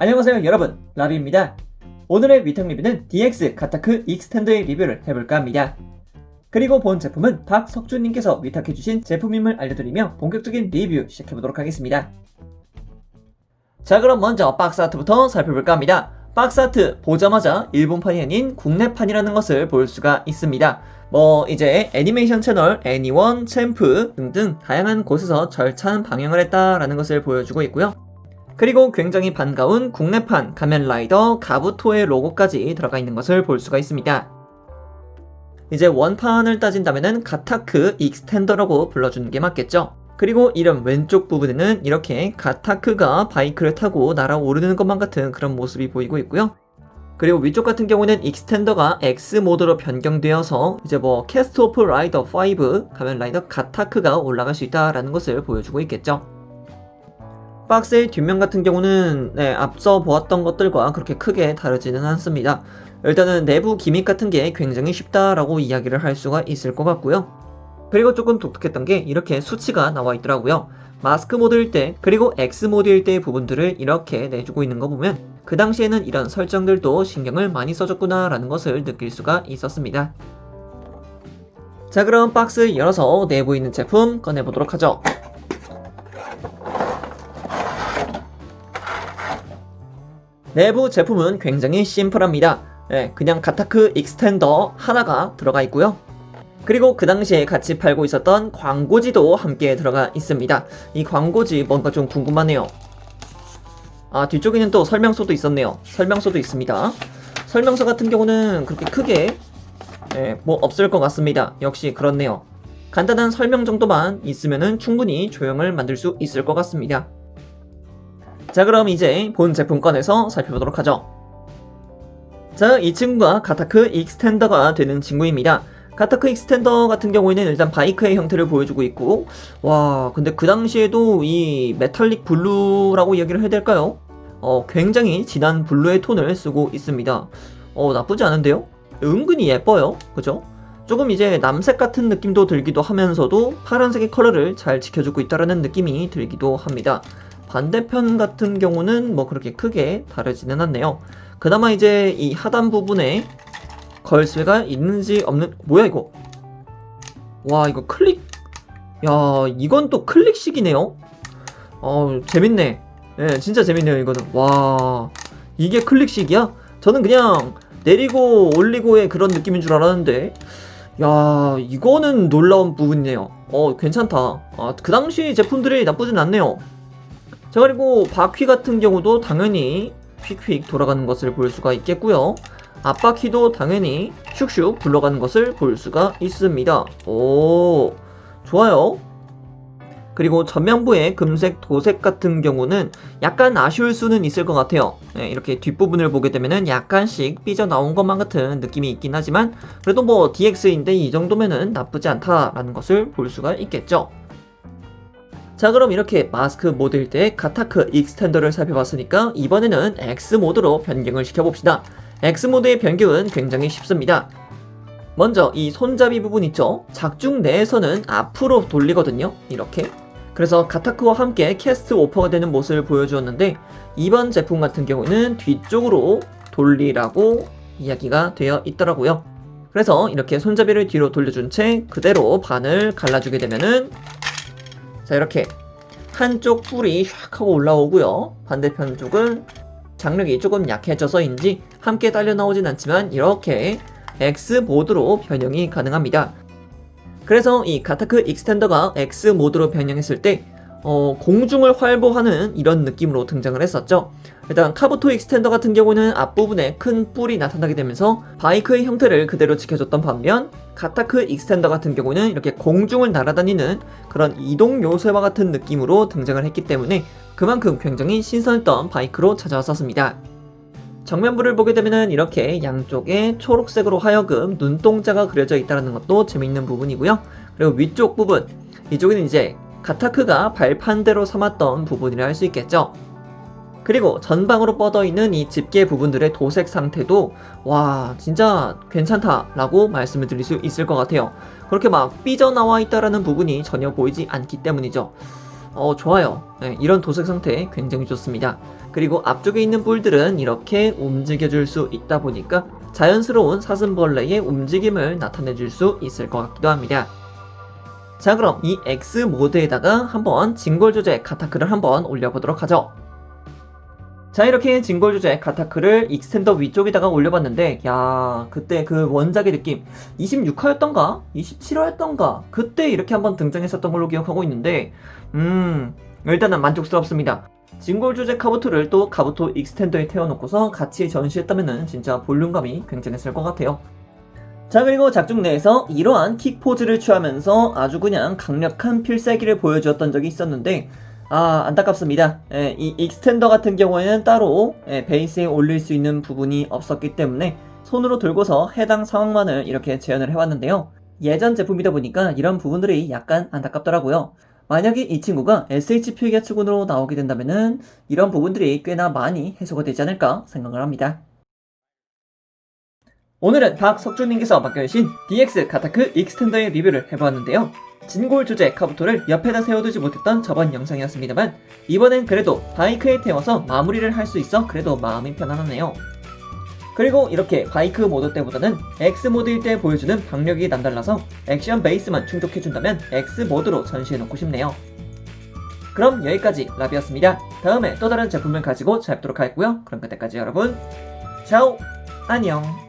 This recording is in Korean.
안녕하세요 여러분. 라비입니다. 오늘의 위탁 리뷰는 DX 가타크 익스텐더의 리뷰를 해볼까 합니다. 그리고 본 제품은 박석준님께서 위탁해주신 제품임을 알려드리며 본격적인 리뷰 시작해보도록 하겠습니다. 자 그럼 먼저 박스 아트부터 살펴볼까 합니다. 박스 아트 보자마자 일본판이 아닌 국내판이라는 것을 볼 수가 있습니다. 뭐 이제 애니메이션 채널 애니원, 챔프 등등 다양한 곳에서 절찬 방영을 했다라는 것을 보여주고 있고요 그리고 굉장히 반가운 국내판 가면라이더 가부토의 로고까지 들어가 있는 것을 볼 수가 있습니다. 이제 원판을 따진다면 가타크 익스텐더라고 불러주는 게 맞겠죠. 그리고 이름 왼쪽 부분에는 이렇게 가타크가 바이크를 타고 날아오르는 것만 같은 그런 모습이 보이고 있고요. 그리고 위쪽 같은 경우는 익스텐더가 X 모드로 변경되어서 이제 뭐 캐스트 오프 라이더 5 가면 라이더 가타크가 올라갈 수 있다라는 것을 보여주고 있겠죠. 박스의 뒷면 같은 경우는 네, 앞서 보았던 것들과 그렇게 크게 다르지는 않습니다. 일단은 내부 기믹 같은 게 굉장히 쉽다라고 이야기를 할 수가 있을 것 같고요. 그리고 조금 독특했던 게 이렇게 수치가 나와 있더라고요. 마스크 모드일 때 그리고 X 모드일 때의 부분들을 이렇게 내주고 있는 거 보면 그 당시에는 이런 설정들도 신경을 많이 써줬구나 라는 것을 느낄 수가 있었습니다. 자 그럼 박스 열어서 내부에 있는 제품 꺼내보도록 하죠. 내부 제품은 굉장히 심플합니다. 예, 그냥 가타크 익스텐더 하나가 들어가 있고요. 그리고 그 당시에 같이 팔고 있었던 광고지도 함께 들어가 있습니다. 이 광고지 뭔가 좀 궁금하네요. 아, 뒤쪽에는 또 설명서도 있었네요. 설명서도 있습니다. 설명서 같은 경우는 그렇게 크게 예, 뭐 없을 것 같습니다. 역시 그렇네요. 간단한 설명 정도만 있으면 충분히 조형을 만들 수 있을 것 같습니다. 자 그럼 이제 본 제품 꺼내서 살펴보도록 하죠. 자, 이 친구가 가타크 익스텐더가 되는 친구입니다. 가타크 익스텐더 같은 경우에는 일단 바이크의 형태를 보여주고 있고 와 근데 그 당시에도 이 메탈릭 블루라고 이야기를 해야 될까요? 어 굉장히 진한 블루의 톤을 쓰고 있습니다. 어 나쁘지 않은데요? 은근히 예뻐요. 그죠? 조금 이제 남색 같은 느낌도 들기도 하면서도 파란색의 컬러를 잘 지켜주고 있다라는 느낌이 들기도 합니다. 반대편 같은 경우는 뭐 그렇게 크게 다르지는 않네요. 그나마 이제 이 하단 부분에 걸쇠가 있는지 없는 뭐야 이거? 와 이거 클릭 야 이건 또 클릭식이네요. 어 재밌네. 예 진짜 재밌네요 이거는. 와 이게 클릭식이야? 저는 그냥 내리고 올리고의 그런 느낌인 줄 알았는데 야 이거는 놀라운 부분이네요. 어 괜찮다. 아, 그 당시 제품들이 나쁘진 않네요. 자 그리고 바퀴 같은 경우도 당연히 휙휙 돌아가는 것을 볼 수가 있겠고요. 앞바퀴도 당연히 슉슉 굴러가는 것을 볼 수가 있습니다. 오 좋아요. 그리고 전면부의 금색 도색 같은 경우는 약간 아쉬울 수는 있을 것 같아요. 네, 이렇게 뒷부분을 보게 되면은 약간씩 삐져나온 것만 같은 느낌이 있긴 하지만 그래도 뭐 DX인데 이 정도면은 나쁘지 않다라는 것을 볼 수가 있겠죠. 자 그럼 이렇게 마스크 모드일 때 가타크 익스텐더를 살펴봤으니까 이번에는 X 모드로 변경을 시켜봅시다. X 모드의 변경은 굉장히 쉽습니다. 먼저 이 손잡이 부분 있죠? 작중 내에서는 앞으로 돌리거든요. 이렇게. 그래서 가타크와 함께 캐스트 오퍼가 되는 모습을 보여주었는데 이번 제품 같은 경우는 뒤쪽으로 돌리라고 이야기가 되어 있더라고요. 그래서 이렇게 손잡이를 뒤로 돌려준 채 그대로 반을 갈라주게 되면은 자 이렇게 한쪽 뿔이 샥 하고 올라오고요 반대편 쪽은 장력이 조금 약해져서인지 함께 딸려 나오진 않지만 이렇게 X 모드로 변형이 가능합니다 그래서 이 가타크 익스텐더가 X 모드로 변형했을 때 어, 공중을 활보하는 이런 느낌으로 등장을 했었죠. 일단 카부토 익스텐더 같은 경우는 앞부분에 큰 뿔이 나타나게 되면서 바이크의 형태를 그대로 지켜줬던 반면 가타크 익스텐더 같은 경우는 이렇게 공중을 날아다니는 그런 이동 요새와 같은 느낌으로 등장을 했기 때문에 그만큼 굉장히 신선했던 바이크로 찾아왔었습니다. 정면부를 보게 되면 이렇게 양쪽에 초록색으로 하여금 눈동자가 그려져 있다는 것도 재밌는 부분이고요. 그리고 위쪽 부분, 이쪽에는 이제 가타크가 발판대로 삼았던 부분이라 할 수 있겠죠. 그리고 전방으로 뻗어 있는 이 집게 부분들의 도색 상태도 와 진짜 괜찮다 라고 말씀을 드릴 수 있을 것 같아요. 그렇게 막 삐져나와 있다라는 부분이 전혀 보이지 않기 때문이죠. 어, 좋아요. 네, 이런 도색 상태 굉장히 좋습니다. 그리고 앞쪽에 있는 뿔들은 이렇게 움직여 줄 수 있다 보니까 자연스러운 사슴벌레의 움직임을 나타내 줄 수 있을 것 같기도 합니다. 자 그럼 이 X 모드에다가 한번 진골 조제 카타크를 한번 올려보도록 하죠. 자 이렇게 진골 조제 카타크를 익스텐더 위쪽에다가 올려봤는데 야 그때 그 원작의 느낌 26화였던가 27화였던가 그때 이렇게 한번 등장했었던 걸로 기억하고 있는데 음 일단은 만족스럽습니다. 진골 조제 카부토를 또 카부토 익스텐더에 태워놓고서 같이 전시했다면은 진짜 볼륨감이 굉장했을 것 같아요. 자 그리고 작중 내에서 이러한 킥 포즈를 취하면서 아주 그냥 강력한 필살기를 보여주었던 적이 있었는데 아 안타깝습니다. 예, 이 익스텐더 같은 경우에는 따로 예, 베이스에 올릴 수 있는 부분이 없었기 때문에 손으로 들고서 해당 상황만을 이렇게 재현을 해왔는데요. 예전 제품이다 보니까 이런 부분들이 약간 안타깝더라고요. 만약에 이 친구가 SH 필기아 측으로 나오게 된다면은 이런 부분들이 꽤나 많이 해소가 되지 않을까 생각을 합니다. 오늘은 박석준님께서 맡겨주신 DX 카타크 익스텐더의 리뷰를 해보았는데요. 진골 주제 카부토를 옆에다 세워두지 못했던 저번 영상이었습니다만 이번엔 그래도 바이크에 태워서 마무리를 할 수 있어 그래도 마음이 편안하네요. 그리고 이렇게 바이크 모드 때보다는 X 모드일 때 보여주는 박력이 남달라서 액션 베이스만 충족해준다면 X 모드로 전시해놓고 싶네요. 그럼 여기까지 라비였습니다. 다음에 또 다른 제품을 가지고 찾아뵙도록 하겠고요. 그럼 그때까지 여러분, 차오! 안녕!